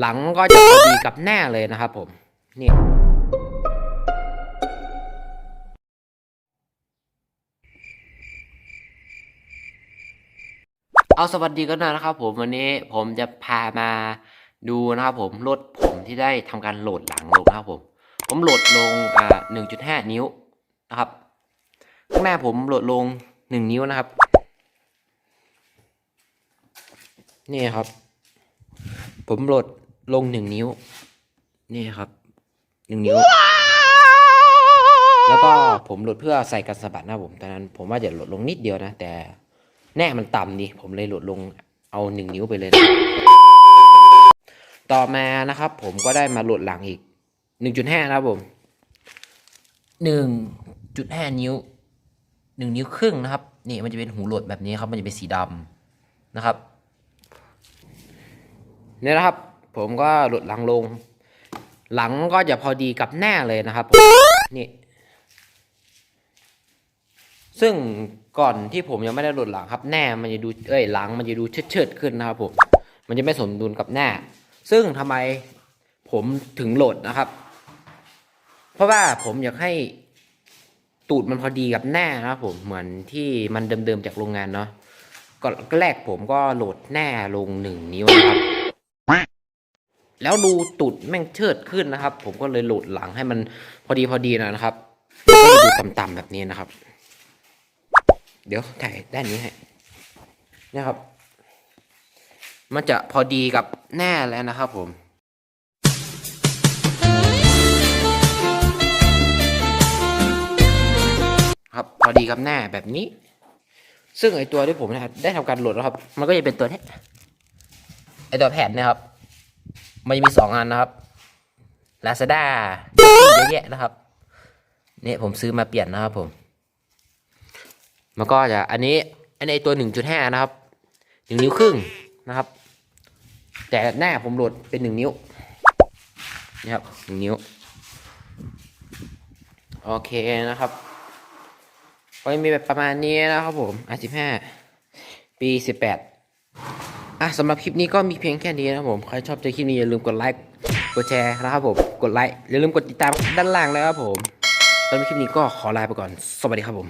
หลังก็จะพอดีกับหน้าเลยนะครับผม นี่ เอาสวัสดีกันหน่อยนะครับผมวันนี้ผมจะพามาดูนะครับผมรถผมที่ได้ทำการโหลดหลังลงนะครับผม ผมโหลดลงอ่า1.5นิ้วนะครับ ข้างหน้าผมโหลดลง1นิ้วนะครับ นี่ครับผมโหลด ลง1นิ้ว นี่ครับ1นิ้ว แล้วก็ผมโหลดเพื่อใส่กันสะบัดนะครับผมตอนนั้น ผมว่าจะโหลดลงนิดเดียวนะ แต่แน่มันต่ำดิผมเลยโหลดลงเอา1นิ้วไปเลยนะต่อมานะครับ ผมก็ได้มาโหลดหลังอีก1.5นะครับผม1.5นิ้ว1นิ้วครึ่งนะครับ นี่มันจะเป็นหูโหลดแบบนี้ครับ มันจะเป็นสีดำนะครับ เนี่ยนะครับ ผมก็หลุดหลังลง หลังก็จะพอดีกับหน้าเลยนะครับนี่ซึ่งก่อนที่ผมยังไม่ได้หลุดหลังครับหน้ามันจะดูเอ้ยหลังมันจะดูเชิดๆขึ้นนะครับผมมันจะไม่สมดุลกับหน้าซึ่งทำไมผมถึงโหลดนะครับ เพราะว่าผมอยากให้ตูดมันพอดีกับหน้านะครับผมเหมือนที่มันเดิมๆจากโรงงานเนาะก็แรกผมก็โหลดหน้าลงหนึ่งนิ้วนะครับ แล้วดูตูดแม่งเชิดขึ้นนะครับ ผมก็เลยโหลดหลังให้มันพอดีพอดีนะครับก็ดูต่ำๆแบบนี้นะครับ เดี๋ยวถ่ายด้านนี้ให้นี่ยครับ มันจะพอดีกับหน้าแล้วนะครับ ผมครับพอดีกับหน้าแบบนี้ ซึ่งไอตัวที่ผมนะครับได้ทำการโหลดแล้วครับ มันก็จะเป็นตัวนี้ไอตัวแผ่นนะครับ มันจะมีสองอันนะครับ Lazada เยอะแยะนะครับเนี่ยผมซื้อมาเปลี่ยนนะครับผมมันก็จะอันนี้อันนี้ตัวหนึ่งจุดห้านะครับหนึ่งนิ้วครึ่งนะครับ แต่หน้าผมโหลดเป็นหนึ่งนิ้วนี่ครับหนึ่งนิ้ว โอเคนะครับก็มีแบบประมาณนี้นะครับผมอะสิบห้าปีสิบแปด อะสำหรับคลิปนี้ก็มีเพียงแค่นี้นะครับผมใครชอบใจคลิปนี้อย่าลืมกดไลค์กดแชร์นะครับผมกดไลค์อย่าลืมกดติดตามด้านล่างเลยครับผมสำหรับคลิปนี้ก็ขอลาไปก่อน สวัสดีครับผม